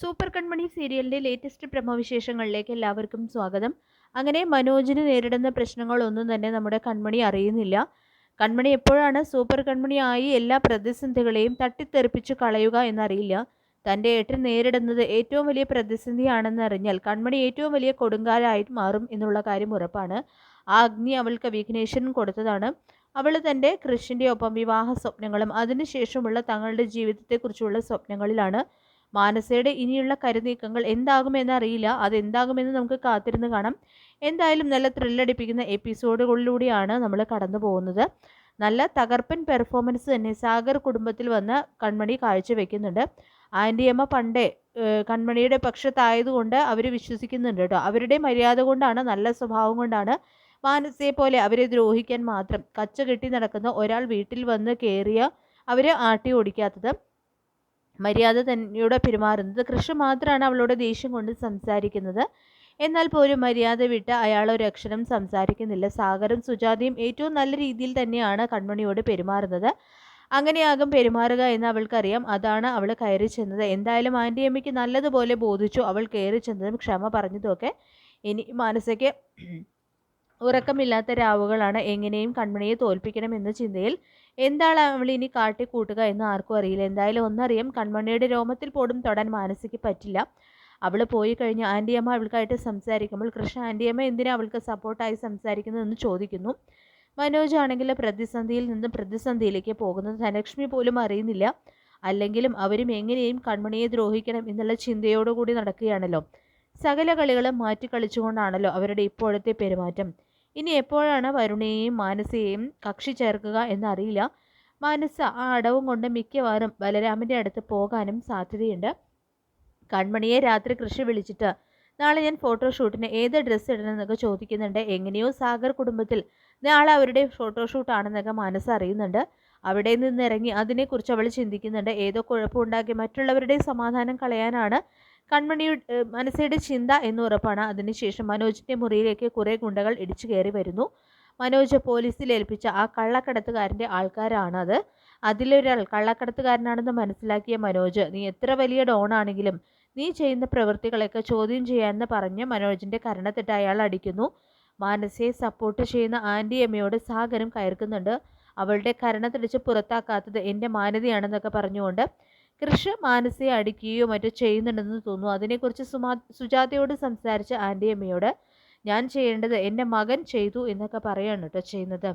Super കൺമണി സീരിയലിന്റെ latest പ്രമവിശേഷങ്ങളിലേക്ക് എല്ലാവർക്കും സ്വാഗതം. അങ്ങനെ മനോജിന് നേരിടുന്ന പ്രശ്നങ്ങളൊന്നും തന്നെ നമ്മുടെ കൺമണി അറിയുന്നില്ല. കൺമണി എപ്പോഴാണ് സൂപ്പർ കൺമണി ആയി എല്ലാ പ്രതിസന്ധികളെയും തട്ടിത്തെറിപ്പിച്ച് കളയുക എന്നറിയില്ല. തന്റെ ഏട്ടൻ നേരിടുന്നത് ഏറ്റവും വലിയ പ്രതിസന്ധിയാണെന്ന് അറിഞ്ഞാൽ കൺമണി ഏറ്റവും വലിയ കൊടുങ്കാലായി മാറും എന്നുള്ള കാര്യം ഉറപ്പാണ്. ആ അഗ്നി അവൾക്ക് വിഘ്നേശ്വരൻ കൊടുത്തതാണ്. അവൾ തന്റെ കൃഷിന്റെ ഒപ്പം വിവാഹ സ്വപ്നങ്ങളും അതിനുശേഷമുള്ള തങ്ങളുടെ ജീവിതത്തെക്കുറിച്ചുള്ള സ്വപ്നങ്ങളിലാണ്. മാനസയുടെ ഇനിയുള്ള കരുനീക്കങ്ങൾ എന്താകുമെന്ന് അറിയില്ല അത് അതെന്താകുമെന്ന് നമുക്ക് കാത്തിരുന്ന് കാണാം. എന്തായാലും നല്ല ത്രില്ലടിപ്പിക്കുന്ന എപ്പിസോഡുകളിലൂടെയാണ് നമ്മൾ കടന്നു പോകുന്നത് നല്ല തകർപ്പൻ പെർഫോമൻസ് തന്നെ സാഗർ കുടുംബത്തിൽ വന്ന കൺമണി കാഴ്ചവെക്കുന്നുണ്ട്. ആന്റിയമ്മ പണ്ടേ കൺമണിയുടെ പക്ഷത്തായതുകൊണ്ട് അവർ വിശ്വസിക്കുന്നുണ്ട് കേട്ടോ. അവരുടെ മര്യാദ കൊണ്ടാണ് നല്ല സ്വഭാവം കൊണ്ടാണ് മാനസയെ പോലെ അവരെ ദ്രോഹിക്കാൻ മാത്രം കച്ച കെട്ടി നടക്കുന്ന ഒരാൾ വീട്ടിൽ വന്ന് കയറിയ അവരെ ആട്ടി ഓടിക്കാത്തത്. മര്യാദ തന്നെയോടെ പെരുമാറുന്നത്. കൃഷ്ണ മാത്രമാണ് അവളോട് ദേഷ്യം കൊണ്ട് സംസാരിക്കുന്നത്. എന്നാൽ പോലും മര്യാദ വിട്ട് അയാൾ ഒരു അക്ഷരം സംസാരിക്കുന്നില്ല. സാഗറും സുജാതയും ഏറ്റവും നല്ല രീതിയിൽ തന്നെയാണ് കൺമണിയോട് പെരുമാറുന്നത്. അങ്ങനെയാകും പെരുമാറുക എന്ന് അവൾക്കറിയാം. അതാണ് അവൾ കയറി ചെന്നത്. എന്തായാലും ആന്റി അമ്മയ്ക്ക് നല്ലതുപോലെ ബോധിച്ചു. അവൾ കയറി ചെന്നതും ക്ഷമ പറഞ്ഞതുമൊക്കെ ഇനി മാനസയ്ക്ക് ഉറക്കമില്ലാത്ത രാവുകളാണ്. എങ്ങനെയും കൺമണിയെ തോൽപ്പിക്കണമെന്ന ചിന്തയിൽ എന്താണ് അവൾ ഇനി കാട്ടിക്കൂട്ടുക എന്ന് ആർക്കും അറിയില്ല. എന്തായാലും ഒന്നറിയാം കൺമണിയുടെ രോമത്തിൽ പോലും തൊടാൻ മാനസിക്ക് പറ്റില്ല. അവൾ പോയി കഴിഞ്ഞ് ആന്റിയമ്മ അവൾക്കായിട്ട് സംസാരിക്കുമ്പോൾ കൃഷ്ണ ആന്റിയമ്മ എന്തിനാ അവൾക്ക് സപ്പോർട്ടായി സംസാരിക്കുന്നതെന്ന് ചോദിക്കുന്നു? മനോജ് ആണെങ്കിൽ പ്രതിസന്ധിയിൽ നിന്ന് പ്രതിസന്ധിയിലേക്ക് പോകുന്നത് ധനലക്ഷ്മി പോലും അറിയുന്നില്ല. അല്ലെങ്കിലും അവരും എങ്ങനെയും കൺമണിയെ ദ്രോഹിക്കണം എന്നുള്ള ചിന്തയോടുകൂടി നടക്കുകയാണല്ലോ. സകല കളികളും മാറ്റി കളിച്ചുകൊണ്ടാണല്ലോ അവരുടെ ഇപ്പോഴത്തെ പെരുമാറ്റം. ഇനി എപ്പോഴാണ് വരുണിയെയും മാനസയെയും കക്ഷി ചേർക്കുക എന്നറിയില്ല. മാനസ ആ അടവും കൊണ്ട് മിക്കവാറും ബലരാമന്റെ അടുത്ത് പോകാനും സാധ്യതയുണ്ട്. കൺമണിയെ രാത്രി കൃഷി വിളിച്ചിട്ട് നാളെ ഞാൻ ഫോട്ടോഷൂട്ടിന് ഏത് ഡ്രസ്സ് ഇടണമെന്നൊക്കെ ചോദിക്കുന്നുണ്ട്. എങ്ങനെയോ സാഗർ കുടുംബത്തിൽ നാളെ അവരുടെ ഫോട്ടോഷൂട്ടാണെന്നൊക്കെ മനസ്സ് അറിയുന്നുണ്ട്. അവിടെ നിന്നിറങ്ങി അതിനെക്കുറിച്ച് അവൾ ചിന്തിക്കുന്നുണ്ട്. ഏതോ കുഴപ്പമുണ്ടാക്കി മറ്റുള്ളവരുടെ സമാധാനം കളയാനാണ് കൺമണിയുടെ മനസ്സയുടെ ചിന്ത എന്ന് ഉറപ്പാണ്. അതിനുശേഷം മനോജിന്റെ മുറിയിലേക്ക് കുറേ ഗുണ്ടകൾ ഇടിച്ചു കയറി വരുന്നു. മനോജ് പോലീസിൽ ഏൽപ്പിച്ച ആ കള്ളക്കടത്തുകാരന്റെ ആൾക്കാരാണ് അത് അതിലൊരാൾ കള്ളക്കടത്തുകാരനാണെന്ന് മനസ്സിലാക്കിയ മനോജ് നീ എത്ര വലിയ ഡോണാണെങ്കിലും നീ ചെയ്യുന്ന പ്രവൃത്തികളൊക്കെ ചോദ്യം ചെയ്യാമെന്ന് പറഞ്ഞ് മനോജിന്റെ കരണത്തിട്ട് അയാൾ അടിക്കുന്നു. മാനസയെ സപ്പോർട്ട് ചെയ്യുന്ന ആന്റി അമ്മയോട് സാഗരം കയർക്കുന്നുണ്ട്. അവളുടെ കരണത്തിടിച്ച് പുറത്താക്കാത്തത് എന്റെ മാനതയാണെന്നൊക്കെ പറഞ്ഞുകൊണ്ട് കൃഷ് മാനസയെ അടിക്കുകയോ മറ്റോ ചെയ്യുന്നുണ്ടെന്ന് തോന്നുന്നു. അതിനെക്കുറിച്ച് സുമാ സുജാതയോട് സംസാരിച്ച ആന്റിയമ്മയോട് ഞാൻ ചെയ്യേണ്ടത് എന്റെ മകൻ ചെയ്തു എന്നൊക്കെ പറയാണ് കേട്ടോ ചെയ്യുന്നത്.